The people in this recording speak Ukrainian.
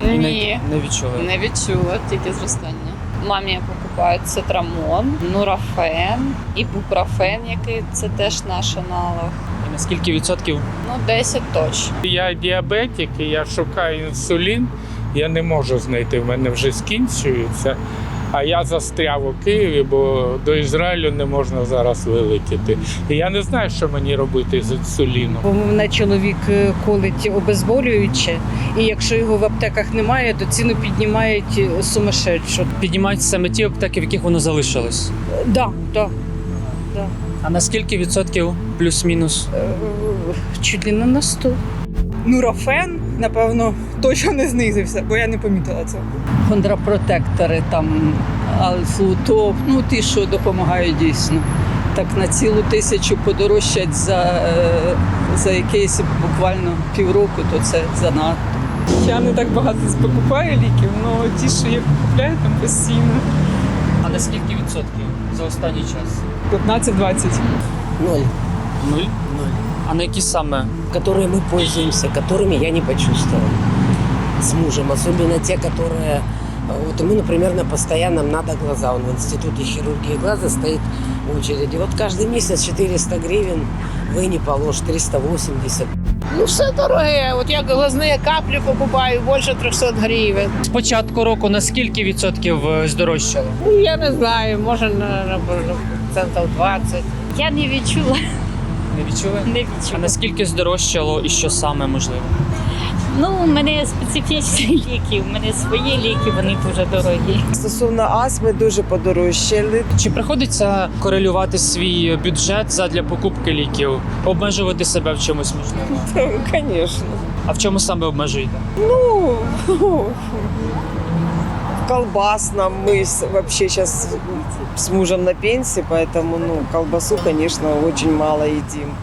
не відчула. Не відчула, тільки зростання. Мамі я покупаю цитрамон, нурафен і бупрофен, який це теж наш аналог. І на скільки відсотків? Ну, 10 точно. Я діабетик, і я шукаю інсулін. Я не можу знайти, в мене вже скінчується. А я застряв у Києві, бо до Ізраїлю не можна зараз вилетіти. І я не знаю, що мені робити з інсуліном. Бо мене чоловік е, колить обезболююче, і якщо його в аптеках немає, то ціну піднімають е, сумасшедшу. Піднімають саме ті аптеки, в яких воно залишилось. Е, Да, да. А на скільки відсотків плюс-мінус? Е, Чуть ли не на 100. Нурофен, напевно, точно не знизився, бо я не помітила це. контрпротектори, там алфлутоп, ну ті, що допомагають дійсно. Так на цілу тисячу подорожчать за, е, за якийсь буквально півроку, то це занадто. Я не так багато покупаю ліків, але ті, що я купляю там постійно. А на скільки відсотків за останній час? 15-20. Ноль. Нуль? А на які саме? Которые мы пользуемся, которыми я не почувствовал. С мужем. Особенно те, которые... э, Вот ему, например, на постоянном надо глаза. Он в институте хирургии глаза стоит в очереди. Вот каждый месяц 400 гривен вы не положь, 380. Ну, все дороге. От я глазні каплі покупаю більше 300 гривень. З початку року на скільки відсотків е, здорожчало? Ну, я не знаю, може на, на, на процентів 20. Я не відчула, не відчули? не А наскільки здорожчало і що саме можливо? Ну, у мене специфічні ліки, у мене свої ліки, вони дуже дорогі. Стосовно астми дуже подорожчали. Чи приходиться корелювати свій бюджет задля покупки ліків, обмежувати себе в чомусь можливо? Звісно. А в чому саме обмежуєте? Ну, колбасна. Мы с- вообще сейчас с мужем на пенсии, поэтому ну, колбасу, конечно, очень мало едим.